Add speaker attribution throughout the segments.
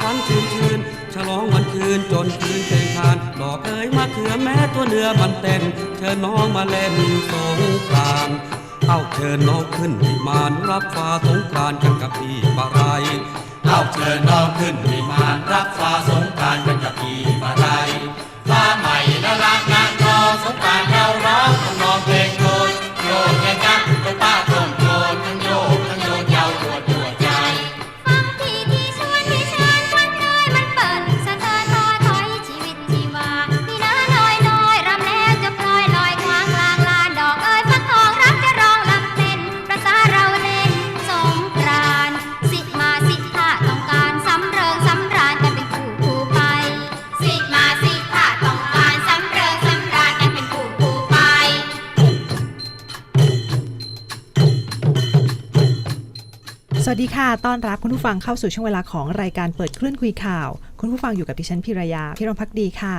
Speaker 1: ควันชื่นชื่นฉลองวันคืนจนคืนเพลงคานดอกเอ๋ยมาเขือแม้ตัวเนื้อมันเต้นเชิญน้องมาเล่นสงกรานเอาเชิญน้องขึ้นวิมานรับฟ้าสงกรานกันกับพี่ปาราย
Speaker 2: เอาเชิญน้องขึ้นวิมานรับฟ้าสงกรารกันกับ สวั
Speaker 3: สดีค่ะ
Speaker 4: ต้อนรับคุณผู้ฟังเข้าสู่ช่วงเวลาของรายการเปิดคลื่นคุยข่าว คุณผู้ฟังอยู่กับดิฉันพิรยาพิรมพักดีค่ะ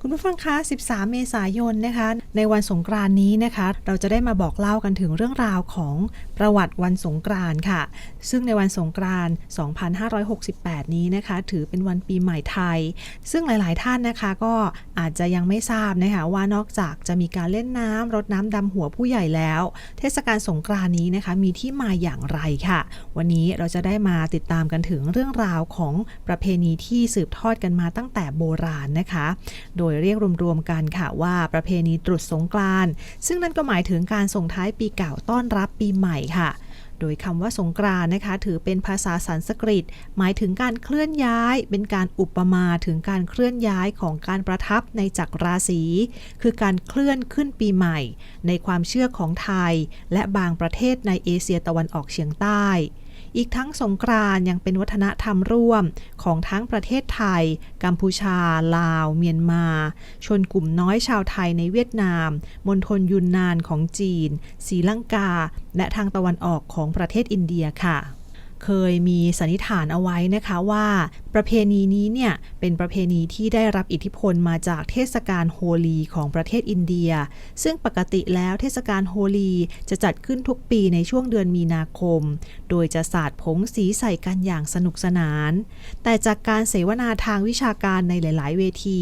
Speaker 4: คุณผู้ฟังคะ 13 เมษายนนะคะ ในวันสงกรานนี้นะคะ เราจะได้มาบอกเล่ากันถึงเรื่องราวของประวัติวันสงกรานต์ค่ะ ซึ่งในวันสงกรานต์ 2568 นี้นะคะ ถือเป็นวันปีใหม่ไทย ซึ่งหลาย ๆ ท่านนะคะก็อาจจะยังไม่ทราบนะคะว่านอกจากจะมีการเล่นน้ำรดน้ำดำหัวผู้ใหญ่แล้ว เทศกาลสงกรานต์นี้นะคะมีที่มาอย่างไรค่ะ วันนี้เราจะได้มาติดตามกันถึงเรื่องราวของประเพณีที่สืบทอดกันมาตั้งแต่โบราณนะคะ โดยเรียกรวม ๆ กันค่ะว่าประเพณีตรุษสงกรานต์ซึ่งนั่นก็หมายถึงการส่งท้ายปีเก่าต้อนรับปีใหม่ค่ะ โดยคำว่าสงกรานนะคะ ถือเป็นภาษาสันสกฤต หมายถึงการเคลื่อนย้าย เป็นการอุปมาถึงการเคลื่อนย้ายของการประทับในจักรราศี คือการเคลื่อนขึ้นปีใหม่ ในความเชื่อของไทย และบางประเทศในเอเชียตะวันออกเฉียงใต้ อีกทั้งสงกรานยังเป็นวัฒนธรรมร่วมของทั้งประเทศไทย กัมพูชา ลาว เมียนมา ชนกลุ่มน้อยชาวไทยในเวียดนาม มณฑลยุนนานของจีนศรีลังกา และทางตะวันออกของประเทศอินเดียค่ะ เคยมีสันนิษฐานเอาไว้นะคะว่าประเพณีนี้เนี่ยเป็นประเพณีที่ได้รับอิทธิพลมาจากเทศกาลโฮลีของประเทศอินเดีย ซึ่งปกติแล้วเทศกาลโฮลีจะจัดขึ้นทุกปีในช่วงเดือนมีนาคม โดยจะสาดผงสีใส่กันอย่างสนุกสนาน แต่จากการเสวนาทางวิชาการในหลาย ๆ เวที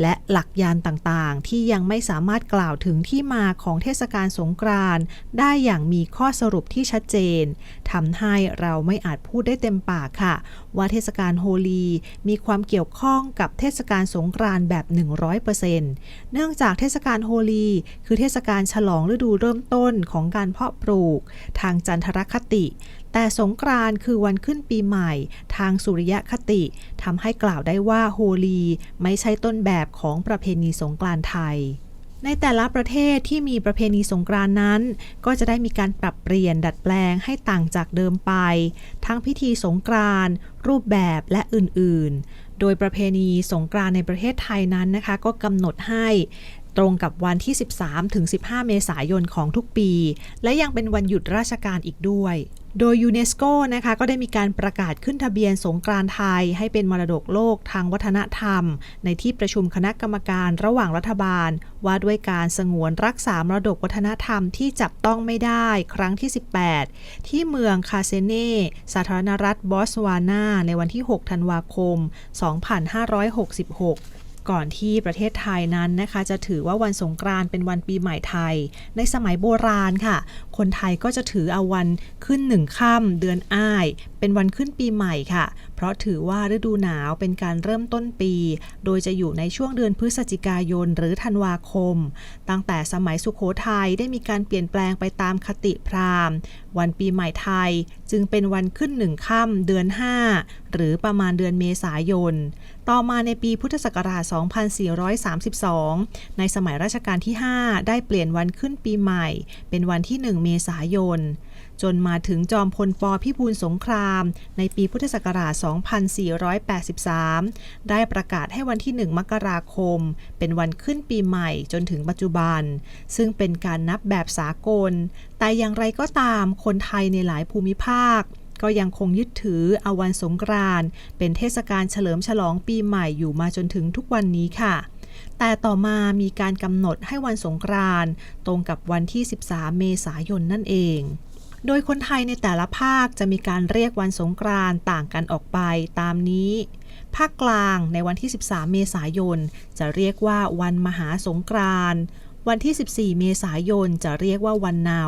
Speaker 4: และหลักยานต่างๆ ที่ยังไม่สามารถกล่าวถึงที่มาของเทศกาลสงกรานต์ได้อย่างมีข้อสรุปที่ชัดเจนทำให้เราไม่อาจพูดได้เต็มปากค่ะ ว่าเทศกาลโฮลี มีความเกี่ยวข้องกับเทศกาลสงกรานต์แบบ 100%เนื่องจากเทศกาลโฮลี คือเทศกาลฉลองฤดูเริ่มต้นของการเพาะปลูก ทางจันทรคติ แต่สงกรานต์คือวันขึ้นปีใหม่ ทางสุริยคติทำให้กล่าวได้ว่าโฮลี ไม่ใช่ต้นแบบของประเพณีสงกรานต์ไทย ในแต่ละประเทศที่มีประเพณีสงกรานต์นั้น ก็จะได้มีการปรับเปลี่ยนดัดแปลงให้ต่างจากเดิมไป ทั้งพิธีสงกรานต์รูปแบบและอื่นๆ โดยประเพณีสงกรานต์ในประเทศไทยนั้นนะคะ ก็กำหนดให้ ตรงกับวันที่ 13 ถึง 15 เมษายนของทุกปี และยังเป็นวันหยุดราชการอีกด้วยโดยยูเนสโกนะคะก็ได้มีการประกาศขึ้นทะเบียนสงกรานไทย ให้เป็นมรดกโลกทางวัฒนธรรม ในที่ประชุมคณะกรรมการระหว่างรัฐบาล ว่าด้วยการสงวนรักษามรดกวัฒนธรรมที่จับต้องไม่ได้ครั้งที่ 18 ที่เมืองคาเซเน่สาธารณรัฐบอสวานาในวันที่ 6 ธันวาคม 2566 ก่อนที่ประเทศไทยนั้นนะคะ จะถือว่าวันสงกรานต์เป็นวันปีใหม่ไทย ในสมัยโบราณค่ะ คนไทยก็จะถือเอาวันขึ้นหนึ่งค่ำเดือนอ้าย เป็นวันขึ้นปีใหม่ค่ะ เพราะถือว่าฤดูหนาวเป็นการเริ่มต้นปี โดยจะอยู่ในช่วงเดือนพฤศจิกายนหรือธันวาคม ตั้งแต่สมัยสุขโขทัยได้มีการเปลี่ยนแปลงไปตามคติพราหมณ์ วันปีใหม่ไทยจึงเป็นวันขึ้นหนึ่งค่ำเดือน 5 หรือประมาณเดือนเมษายน ต่อมาในปีพุทธศักราช 2432 ในสมัยรัชกาลที่ 5 ได้เปลี่ยนวันขึ้นปีใหม่ เป็นวันที่1เมษายน จนมาถึงจอมพลปพิบูลสงคราม ในปีพุทธศักราช 2483 ได้ประกาศให้วันที่ 1 มกราคม เป็นวันขึ้นปีใหม่จนถึงปัจจุบัน ซึ่งเป็นการนับแบบสากล แต่อย่างไรก็ตามคนไทยในหลายภูมิภาคก็ยังคงยึดถือเอาวันสงกรานต์เป็นเทศกาลเฉลิมฉลองปีใหม่อยู่มาจนถึงทุกวันนี้ค่ะ แต่ต่อมามีการกำหนดให้วันสงกรานต์ตรงกับวันที่ 13 เมษายนนั่นเองโดยคนไทยในแต่ละภาคจะมีการเรียกวันสงกรานต์ต่างกันออกไปตามนี้ ภาคกลางในวันที่ 13 เมษายน จะเรียกว่าวันมหาสงกรานต์วันที่ 14 เมษายนจะเรียกว่าวันเนา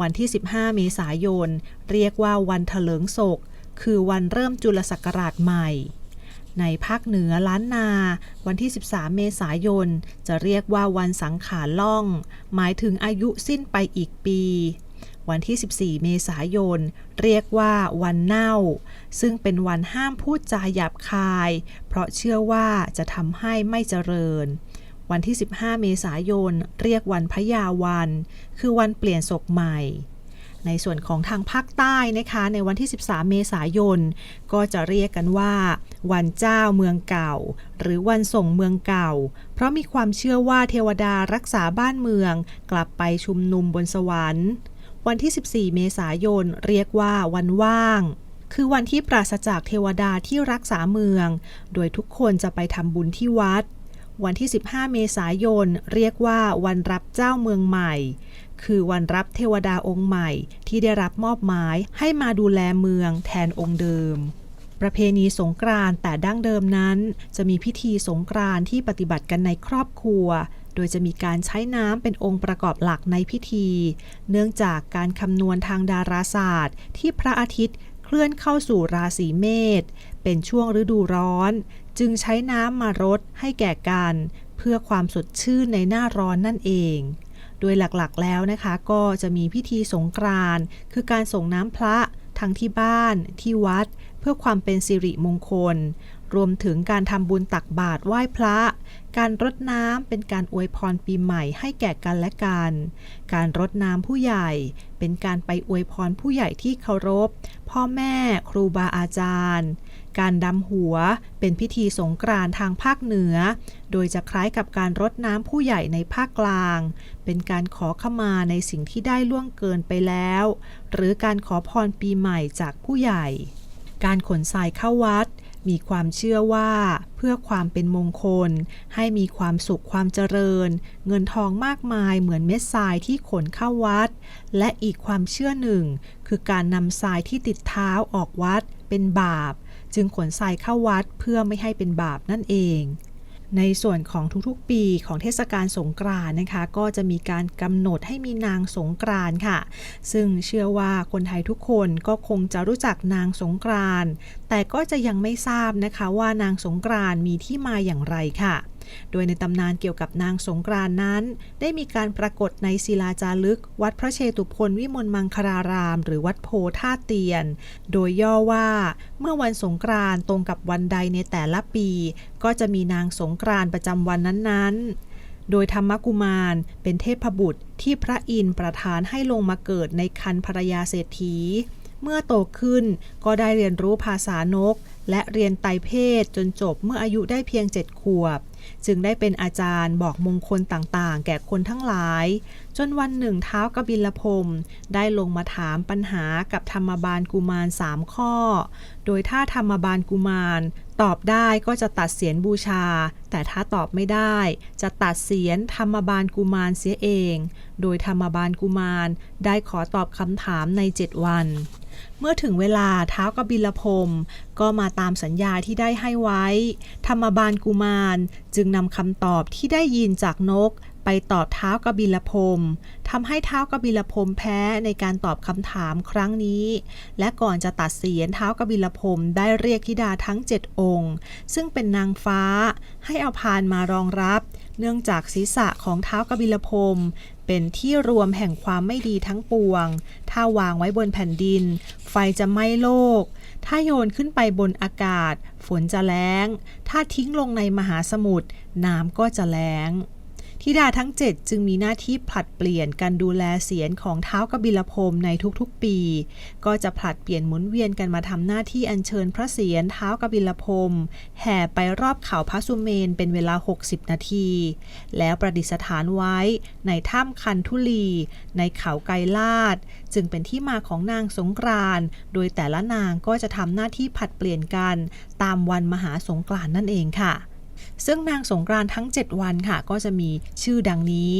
Speaker 4: วันที่ 15 เมษายน เรียกว่าวันเถลิงศก คือวันเริ่มจุลศักราชใหม่ ในภาคเหนือล้านนา วันที่ 13 เมษายน จะเรียกว่าวันสังขารล่อง หมายถึงอายุสิ้นไปอีกปี วันที่ 14 เมษายน เรียกว่าวันเน่า ซึ่งเป็นวันห้ามพูดจาหยาบคาย เพราะเชื่อว่าจะทำให้ไม่เจริญวันที่ 15 เมษายน เรียกวันพยาวัน คือวันเปลี่ยนศกใหม่ ในส่วนของทางภาคใต้นะคะ ในวันที่ 13 เมษายน ก็จะเรียกกันว่า วันเจ้าเมืองเก่า หรือวันส่งเมืองเก่า เพราะมีความเชื่อว่าเทวดารักษาบ้านเมือง กลับไปชุมนุมบนสวรรค์ วันที่ 14 เมษายน เรียกว่าวันว่าง คือวันที่ปราศจากเทวดาที่รักษาเมือง โดยทุกคนจะไปทำบุญที่วัด วันที่ 15 เมษายน เรียกว่าวันรับเจ้าเมืองใหม่ คือวันรับเทวดาองค์ใหม่ที่ได้รับมอบหมายให้มาดูแลเมืองแทนองค์เดิมประเพณีสงกรานต์แต่ดั้งเดิมนั้น จะมีพิธีสงกรานต์ที่ปฏิบัติกันในครอบครัว โดยจะมีการใช้น้ำเป็นองค์ประกอบหลักในพิธี เนื่องจากการคำนวณทางดาราศาสตร์ ที่พระอาทิตย์เคลื่อนเข้าสู่ราศีเมษเป็นช่วงฤดูร้อน จึงใช้น้ำมารดให้แก่กันเพื่อความสดชื่นในหน้าร้อนนั่นเอง โดยหลักๆแล้วนะคะก็จะมีพิธีสงกรานต์คือการส่งน้ำพระทั้งที่บ้านที่วัด เพื่อความเป็นสิริมงคล รวมถึงการทำบุญตักบาตรไหว้พระ การรดน้ำเป็นการอวยพรปีใหม่ให้แก่กันและกัน การรดน้ำผู้ใหญ่ เป็นการไปอวยพรผู้ใหญ่ที่เคารพ พ่อแม่ครูบาอาจารย์ การดำหัว เป็นพิธีสงกรานต์ทางภาคเหนือ โดยจะคล้ายกับการรดน้ำผู้ใหญ่ในภาคกลาง เป็นการขอขมาในสิ่งที่ได้ล่วงเกินไปแล้ว หรือการขอพรปีใหม่จากผู้ใหญ่ การขนทรายเข้าวัดมีความเชื่อว่าเพื่อความเป็นมงคล ให้มีความสุขความเจริญ เงินทองมากมายเหมือนเม็ดทรายที่ขนเข้าวัด และอีกความเชื่อหนึ่ง คือการนำทรายที่ติดเท้าออกวัดเป็นบาป จึงขนทรายเข้าวัดเพื่อไม่ให้เป็นบาปนั่นเอง ในส่วนของทุกๆปีของเทศกาลสงกรานต์นะคะ ก็จะมีการกำหนดให้มีนางสงกรานต์ค่ะ ซึ่งเชื่อว่าคนไทยทุกคนก็คงจะรู้จักนางสงกรานต์แต่ก็จะยังไม่ทราบนะคะว่านางสงกรานต์มีที่มาอย่างไรค่ะ โดยในตำนานเกี่ยวกับนางสงกรานนั้น ได้มีการปรากฏในศิลาจารึก วัดพระเชตุพนวิมลมังคลาราม หรือวัดโพท่าเตียน โดยย่อว่าเมื่อวันสงกรานต์ตรงกับวันใดในแต่ละปี ก็จะมีนางสงกรานต์ประจำวันนั้นๆโดยธรรมกุมารเป็นเทพบุตรที่พระอินทร์ประทานให้ลงมาเกิดในคันภรยาเศรษฐี เมื่อโตขึ้นก็ได้เรียนรู้ภาษานก และเรียนไตรเพศจนจบเมื่ออายุได้เพียงเจ็ดขวบ จึงได้เป็นอาจารย์บอกมงคลต่างๆ แก่คนทั้งหลาย จนวันหนึ่งเท้ากบิลพมได้ลงมาถามปัญหากับธรรมบาลกุมารสามข้อ โดยถ้าธรรมบาลกุมารตอบได้ก็จะตัดเสียนบูชา แต่ถ้าตอบไม่ได้ จะตัดเสียนธรรมบาลกุมารเสียเอง โดยธรรมบาลกุมารได้ขอตอบคำถามในเจ็ดวัน เมื่อถึงเวลาเท้ากบิลพรมก็มาตามสัญญาที่ได้ให้ไว้ ธรรมบาลกุมารจึงนำคำตอบที่ได้ยินจากนก ไปตอบเท้ากบิลพรมทำให้เท้ากบิลพรมแพ้ในการตอบคำถามครั้งนี้ และก่อนจะตัดเสียนเท้ากบิลพรมได้เรียกธิดาทั้งเจ็ดองค์ ซึ่งเป็นนางฟ้าให้เอาพานมารองรับ เนื่องจากศีรษะของเท้ากบิลพรมเป็นที่รวมแห่งความไม่ดีทั้งปวง ถ้าวางไว้บนแผ่นดิน ไฟจะไหม้โลก ถ้าโยนขึ้นไปบนอากาศ ฝนจะแล้ง ถ้าทิ้งลงในมหาสมุทรน้ำก็จะแล้ง ธิดาทั้ง 7 จึงมีหน้าที่ผลัดเปลี่ยนการดูแลเสียนของเท้ากบิลพรมในทุกๆปี ก็จะผลัดเปลี่ยนหมุนเวียนกันมาทำหน้าที่อัญเชิญพระเสียรเท้ากบิลพรมแห่ไปรอบเขาพระสุเมนเป็นเวลา 60 นาที แล้วประดิษฐานไว้ในถ้ำคันทุลี ในเขาไกรลาด จึงเป็นที่มาของนางสงกรานโดยแต่ละนางก็จะทำหน้าที่ผลัดเปลี่ยนกัน ตามวันมหาสงกรานนั่นเองค่ะ ซึ่งนางสงกรานทั้ง 7 วันค่ะ ก็จะมีชื่อดังนี้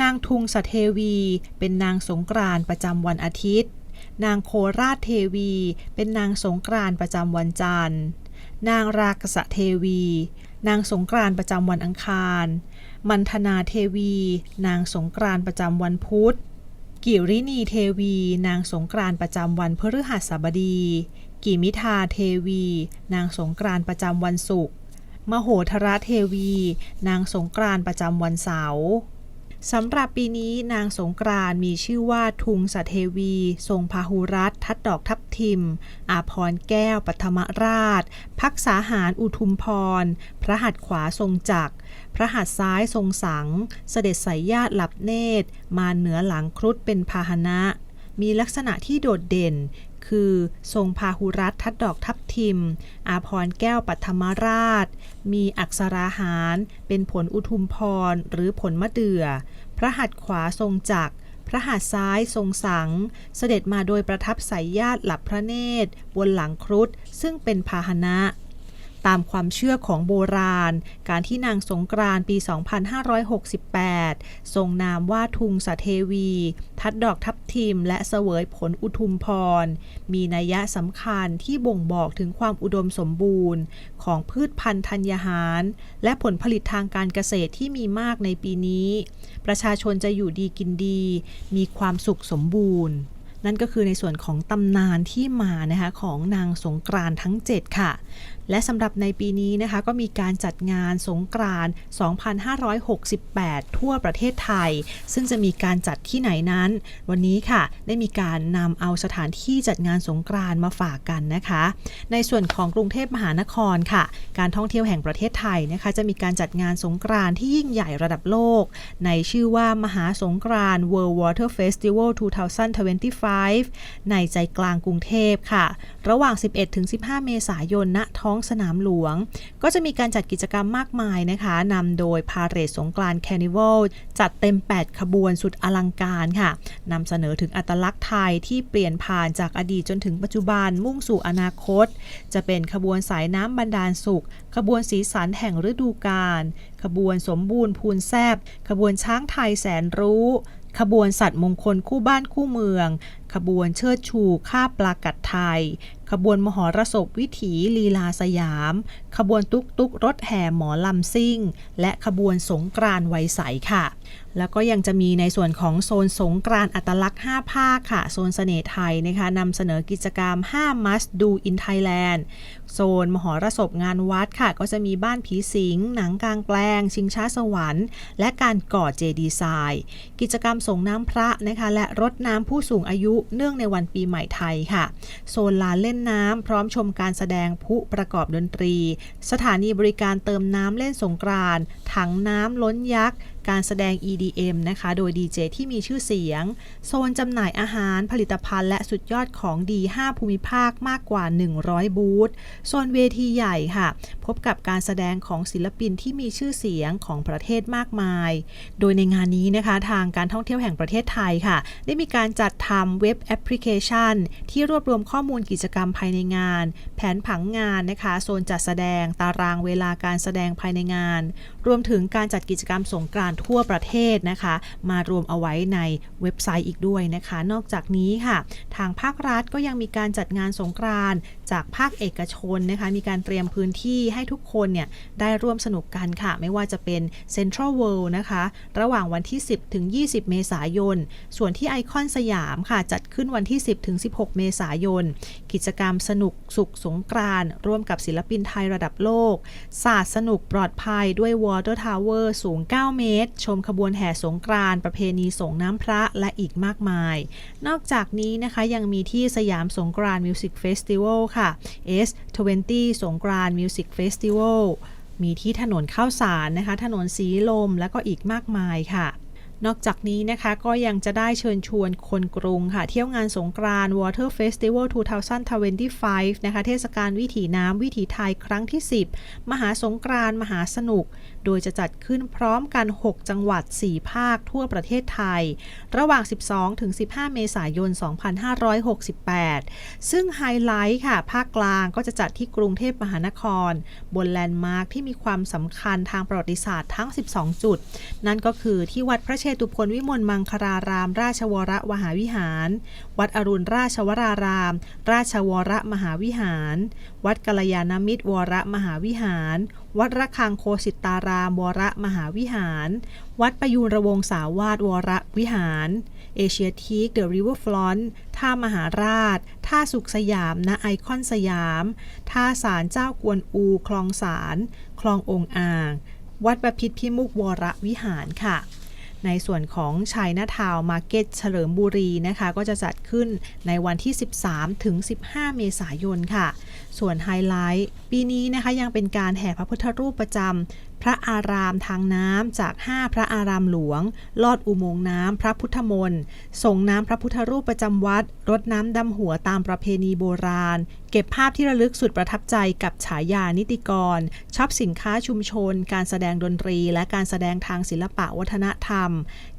Speaker 4: นางทุงสเทวี เป็นนางสงกรานประจำวันอาทิตย์ นางโคราชเทวี เป็นนางสงกรานประจำวันจันทร์ นางรากษะเทวี นางสงกรานประจำวันอังคาร มันธนาเทวี นางสงกรานประจำวันพุธกิรินีเทวี นางสงกรานประจำวันพฤหัสบดี กิมิทาเทวี นางสงกรานประจำวันศุกร์ มโหธรเทวี นางสงกรานประจำวันเสาร์สำหรับปีนี้นางสงกรานมีชื่อว่าทุงสเทวี ทรงพาหุรัตทัดดอกทับทิม อาพรแก้วปัทมราช พักษาหารอุทุมพร พระหัตถ์ขวาทรงจักร พระหัตถ์ซ้ายทรงสัง เสด็จสายญาติหลับเนตร มาเหนือหลังครุฑเป็นพาหนะ มีลักษณะที่โดดเด่น คือ ทรงพาหุรัตทัดดอกทับทิม อาพรแก้วปัทมราช มีอักษราหาร เป็นผลอุทุมพร หรือผลมะเดื่อ พระหัตถ์ขวาทรงจักรพระหัตถ์ซ้ายทรงสัง เสด็จมาโดยประทับสายญาติหลับพระเนตร บนหลังครุฑซึ่งเป็นพาหนะ ตามความเชื่อของโบราณ การที่นางสงกรานต์ปี 2568 ทรงนามว่าทุงสเทวี ทัดดอกทับทิม และเสวยผลอุทุมพร มีนัยยะสำคัญที่บ่งบอกถึงความอุดมสมบูรณ์ ของพืชพันธุ์ธัญญาหาร และผลผลิตทางการเกษตรที่มีมากในปีนี้ ประชาชนจะอยู่ดีกินดี มีความสุขสมบูรณ์ นั่นก็คือในส่วนของตำนานที่มานะคะของนางสงกรานต์ทั้ง 7 ค่ะ และสำหรับในปีนี้นะคะก็มีการจัดงานสงกรานต์2568 ทั่วประเทศไทย ซึ่งจะมีการจัดที่ไหนนั้น วันนี้ค่ะได้มีการนำเอาสถานที่จัดงานสงกรานต์มาฝากกันนะคะ ในส่วนของกรุงเทพมหานครค่ะ การท่องเที่ยวแห่งประเทศไทยนะคะ จะมีการจัดงานสงกรานต์ที่ยิ่งใหญ่ระดับโลก ในชื่อว่ามหาสงกรานต์ World Water Festival 2025ในใจกลางกรุงเทพค่ะ ระหว่าง 11-15 เมษายนณท้องสนามหลวง ก็จะมีการจัดกิจกรรมมากมายนะคะนำโดยพาเหรดสงกรานต์แคนิวัลจัดเต็ม 8 ขบวนสุดอลังการค่ะนำเสนอถึงอัตลักษณ์ไทยที่เปลี่ยนผ่านจากอดีตจนถึงปัจจุบันมุ่งสู่อนาคต จะเป็นขบวนสายน้ำบรรดาลสุข ขบวนสีสันแห่งฤดูกาลขบวนสมบูรณ์พูนแซบขบวนช้างไทยแสนรู้ ขบวนสัตว์มงคลคู่บ้านคู่เมือง ขบวนเชิดชูข้าปลากัดไทย ขบวนมหรสพวิถีลีลาสยามขบวนตุ๊กตุ๊กรถแห่หมอลำซิ่ง และขบวนสงกรานต์ไวใสค่ะ แล้วก็ยังจะมีในส่วนของโซนสงกรานต์อัตลักษณ์ 5 ภาคค่ะ โซนเสน่ห์ไทยนะคะนำเสนอกิจกรรม 5 must do in Thailand โซนมหรสพงานวัดค่ะ ก็จะมีบ้านผีสิง หนังกลางแปลง ชิงช้าสวรรค์ และการก่อเจดีย์ทรายกิจกรรมส่งน้ำพระนะคะ และรดน้ำผู้สูงอายุเนื่องในวันปีใหม่ไทยค่ะ โซนลานเล่นน้ำพร้อมชมการแสดงผู้ประกอบดนตรีสถานีบริการเติมน้ำเล่นสงกรานต์ถังน้ำล้นยักษ์การแสดง EDM นะคะ โดยดีเจที่มีชื่อเสียง โซนจำหน่ายอาหารผลิตภัณฑ์และสุดยอดของดี 5 ภูมิภาคมากกว่า 100 บูธ โซนเวทีใหญ่ค่ะ พบกับการแสดงของศิลปินที่มีชื่อเสียงของประเทศมากมาย โดยในงานนี้นะคะทางการท่องเที่ยวแห่งประเทศไทยค่ะ ได้มีการจัดทำเว็บแอปพลิเคชัน ที่รวบรวมข้อมูลกิจกรรมภายในงาน แผนผังงานนะคะ โซนจัดแสดงตารางเวลาการแสดงภายในงาน รวมถึงการจัดกิจกรรมสงกรานการทั่วประเทศนะคะ มารวมเอาไว้ในเว็บไซต์อีกด้วยนะคะ นอกจากนี้ค่ะ ทางภาครัฐก็ยังมีการจัดงานสงกราน จากภาคเอกชนนะคะ มีการเตรียมพื้นที่ให้ทุกคนเนี่ยได้ร่วมสนุกกันค่ะ ไม่ว่าจะเป็นเซ็นทรัลเวิลด์นะคะ ระหว่างวันที่ 10 ถึง 20 เมษายน ส่วนที่ไอคอนสยามค่ะ จัดขึ้นวันที่ 10 ถึง 16 เมษายน กิจกรรมสนุกสุขสงกรานร่วมกับศิลปินไทยระดับโลก ศาสตร์สนุกปลอดภัยด้วย Water Tower สูง 9 เมตร ชมขบวนแห่สงกรานประเพณีส่งน้ำพระและอีกมากมาย นอกจากนี้นะคะยังมีที่สยามสงกรานมิวสิกเฟสติวัลค่ะ S20 สงกรานต์มิวสิกเฟสติวัลมีที่ถนนข้าวสารนะคะ ถนนสีลม และก็อีกมากมายค่ะ นอกจากนี้นะคะก็ยังจะได้เชิญชวนคนกรุงค่ะ เที่ยวงานสงกรานต์ Water Festival 2025 นะคะ เทศกาลวิถีน้ำวิถีไทยครั้งที่ 10 มหาสงกรานต์มหาสนุก โดยจะจัดขึ้นพร้อมกัน 6 จังหวัด 4 ภาคทั่วประเทศไทย ระหว่าง 12 ถึง 15 เมษายน 2568 ซึ่งไฮไลท์ค่ะ ภาคกลางก็จะจัดที่กรุงเทพมหานคร บนแลนด์มาร์คที่มีความสำคัญทางประวัติศาสตร์ทั้ง 12 จุด นั่นก็คือที่วัดพระเชตุพนวิมลมังคลาราม ราชวรมหาวิหาร วัดอรุณราชวราราม ราชวรมหาวิหาร วัดกัลยาณมิตรวรมหาวิหาร วัดระฆังโคสิตาราม วรมหาวิหาร วัดประยูรวงศาวาสวรวิหารเอเชียทีคเดอะริเวอร์ฟลอนท่ามหาราช ท่าสุขสยามณไอคอนสยาม ท่าศาลเจ้ากวนอู คลองสาร คลององอ่าง วัดประพิษพิมุกวรวิหารค่ะ ในส่วนของชัยนาทาวมาร์เก็ตเฉลิมบุรีนะคะ ก็จะจัดขึ้นในวันที่ 13 ถึง 15 เมษายนค่ะ ส่วนไฮไลท์ปีนี้นะคะยังเป็นการแห่พระพุทธรูปประจำพระอารามทางน้ำจาก 5 พระอารามหลวง ลอดอุโมงค์น้ำพระพุทธมนต์ส่งน้ำพระพุทธรูปประจำวัด รดน้ำดำหัวตามประเพณีโบราณ เก็บภาพที่ระลึกสุดประทับใจกับฉายานิติกรช็อปสินค้าชุมชน การแสดงดนตรี และการแสดงทางศิลปะวัฒนธรรม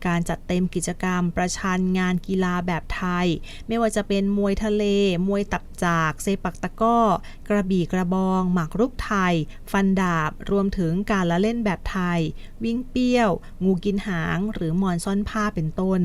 Speaker 4: การจัดเต็มกิจกรรม ประชันงานกีฬาแบบไทย ไม่ว่าจะเป็นมวยทะเล มวยตับจาก เซปักตะก้อ กระบี่กระบอง หมากรุกไทย ฟันดาบ รวมถึงการละเล่นแบบไทย วิ่งเปี้ยว งูกินหาง หรือหมอนซ่อนผ้าเป็นต้น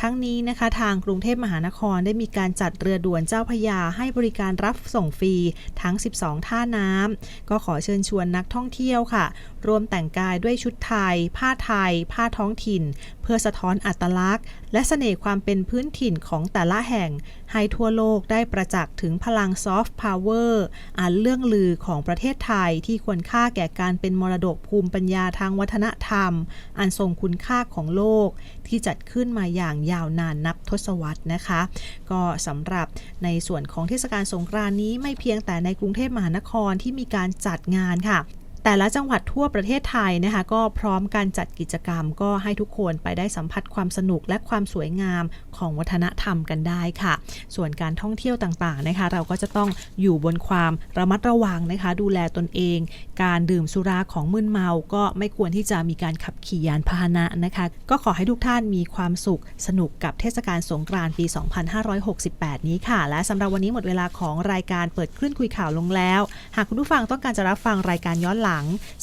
Speaker 4: ทั้งนี้นะคะทางกรุงเทพมหานครได้มีการจัดเรือด่วนเจ้าพยาให้บริการรับส่งฟรีทั้ง 12 ท่าน้ำก็ขอเชิญชวนนักท่องเที่ยวค่ะรวมแต่งกายด้วยชุดไทย ผ้าไทย ผ้าท้องถิ่น เพื่อสะท้อนอัตลักษณ์ และเสน่ห์ความเป็นพื้นถิ่นของแต่ละแห่ง ให้ทั่วโลกได้ประจักษ์ถึงพลังซอฟต์พาวเวอร์อันเรื่องลือของประเทศไทยที่ควรค่าแก่การเป็นมรดกภูมิปัญญาทางวัฒนธรรม อันทรงคุณค่าของโลก ที่จัดขึ้นมาอย่างยาวนานนับทศวรรษนะคะ ก็สำหรับในส่วนของเทศกาลสงกรานต์นี้ไม่เพียงแต่ในกรุงเทพมหานครที่มีการจัดงานค่ะ แต่ละจังหวัดทั่วประเทศไทยนะคะก็พร้อมการจัดกิจกรรม ก็ให้ทุกคนไปได้สัมผัสความสนุกและความสวยงามของวัฒนธรรมกันได้ค่ะ ส่วนการท่องเที่ยวต่างๆนะคะ เราก็จะต้องอยู่บนความระมัดระวังนะคะ ดูแลตนเอง การดื่มสุราของมึนเมา ก็ไม่ควรที่จะมีการขับขี่ยานพาหนะนะคะ ก็ขอให้ทุกท่านมีความสุขสนุกกับเทศกาลสงกรานต์ปี 2568 นี้ค่ะ และสำหรับวันนี้หมดเวลาของรายการเปิดคลื่นคุยข่าวลงแล้ว หากคุณผู้ฟังต้องการจะรับฟังรายการย้อนหลัง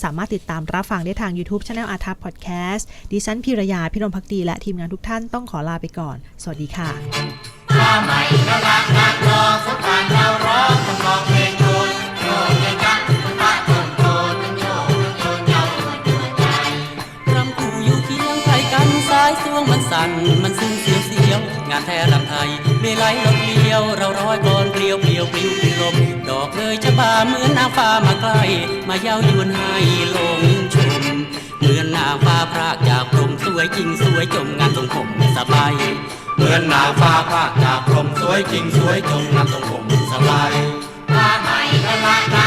Speaker 4: สามารถติดตามรับฟังได้ทาง YouTube Channel อาทัพพอดแคสต์ดิฉันพิรยาพิรมพักดีและทีมงานทุกท่านต้องขอลาไปก่อน สวัสดีค่ะ
Speaker 2: ผ้าใหม่น่ารักนักรอสงกรารเราร้องต้องร้องเพลงโชนโยนเลยจักคุณพระโจนโจนโยนโยนเยาวชนเดือใจ
Speaker 1: รำคู่อยู่เคียงไทยกันสายสวงมันสั่นมันซึ้งเสียวเสียวงานแท้รำไทยเมลัยลมเลียว เราร้อยก่อนเปลียวเปลียวปลิวปลิวลม อกเลยจะบานเหมือนนางฟ้ามาใกล้มาเย้ายวนให้ลงชม เหมือนนางฟ้าพรากจากพรหมสวยจริงสวยจมงานทรงผมสบาย
Speaker 2: เหมือนนางฟ้าพรากจากพรหมสวยจริงสวยจงงามทรงผมสบายผ้าใหม่น่ารัก